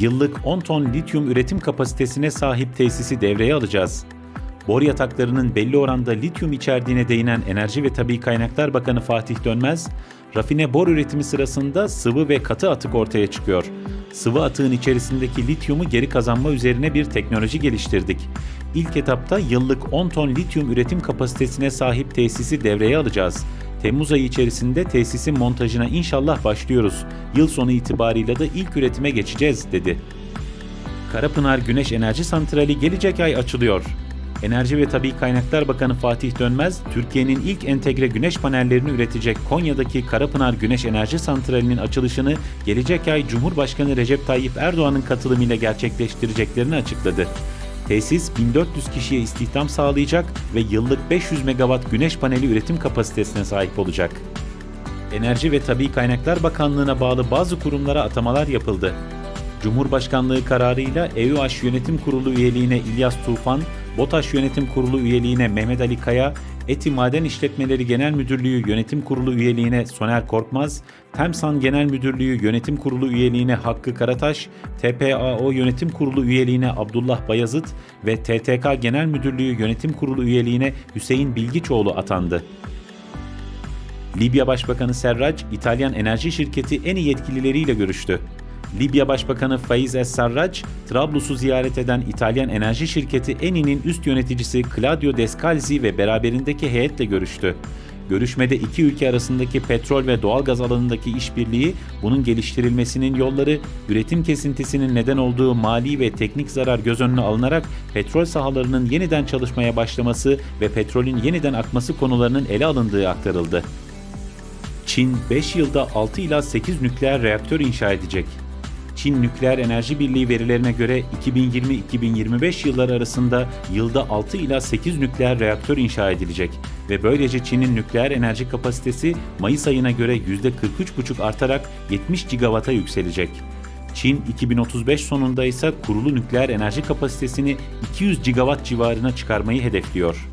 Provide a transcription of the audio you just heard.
yıllık 10 ton lityum üretim kapasitesine sahip tesisi devreye alacağız. Bor yataklarının belli oranda lityum içerdiğine değinen Enerji ve Tabi Kaynaklar Bakanı Fatih Dönmez, rafine bor üretimi sırasında sıvı ve katı atık ortaya çıkıyor. Sıvı atığın içerisindeki lityumu geri kazanma üzerine bir teknoloji geliştirdik. İlk etapta yıllık 10 ton lityum üretim kapasitesine sahip tesisi devreye alacağız. Temmuz ayı içerisinde tesisin montajına inşallah başlıyoruz. Yıl sonu itibarıyla da ilk üretime geçeceğiz, dedi. Karapınar Güneş Enerji Santrali gelecek ay açılıyor. Enerji ve Tabi Kaynaklar Bakanı Fatih Dönmez, Türkiye'nin ilk entegre güneş panellerini üretecek Konya'daki Karapınar Güneş Enerji Santrali'nin açılışını gelecek ay Cumhurbaşkanı Recep Tayyip Erdoğan'ın katılımıyla gerçekleştireceklerini açıkladı. Tesis 1400 kişiye istihdam sağlayacak ve yıllık 500 megawatt güneş paneli üretim kapasitesine sahip olacak. Enerji ve Tabi Kaynaklar Bakanlığı'na bağlı bazı kurumlara atamalar yapıldı. Cumhurbaşkanlığı kararıyla EÜH Yönetim Kurulu üyeliğine İlyas Tufan, BOTAŞ Yönetim Kurulu üyeliğine Mehmet Ali Kaya, Eti Maden İşletmeleri Genel Müdürlüğü Yönetim Kurulu üyeliğine Soner Korkmaz, TEMSAN Genel Müdürlüğü Yönetim Kurulu üyeliğine Hakkı Karataş, TPAO Yönetim Kurulu üyeliğine Abdullah Bayazıt ve TTK Genel Müdürlüğü Yönetim Kurulu üyeliğine Hüseyin Bilgiçoğlu atandı. Libya Başbakanı Serrac, İtalyan enerji şirketi en iyi yetkilileriyle görüştü. Libya Başbakanı Faiz Es-Sarrac, Trablus'u ziyaret eden İtalyan enerji şirketi Eni'nin üst yöneticisi Claudio Descalzi ve beraberindeki heyetle görüştü. Görüşmede iki ülke arasındaki petrol ve doğalgaz alanındaki işbirliği, bunun geliştirilmesinin yolları, üretim kesintisinin neden olduğu mali ve teknik zarar göz önüne alınarak petrol sahalarının yeniden çalışmaya başlaması ve petrolün yeniden akması konularının ele alındığı aktarıldı. Çin 5 yılda 6 ila 8 nükleer reaktör inşa edecek. Çin Nükleer Enerji Birliği verilerine göre 2020-2025 yılları arasında yılda 6 ila 8 nükleer reaktör inşa edilecek ve böylece Çin'in nükleer enerji kapasitesi Mayıs ayına göre %43,5 artarak 70 gigawata yükselecek. Çin 2035 sonunda ise kurulu nükleer enerji kapasitesini 200 gigawatt civarına çıkarmayı hedefliyor.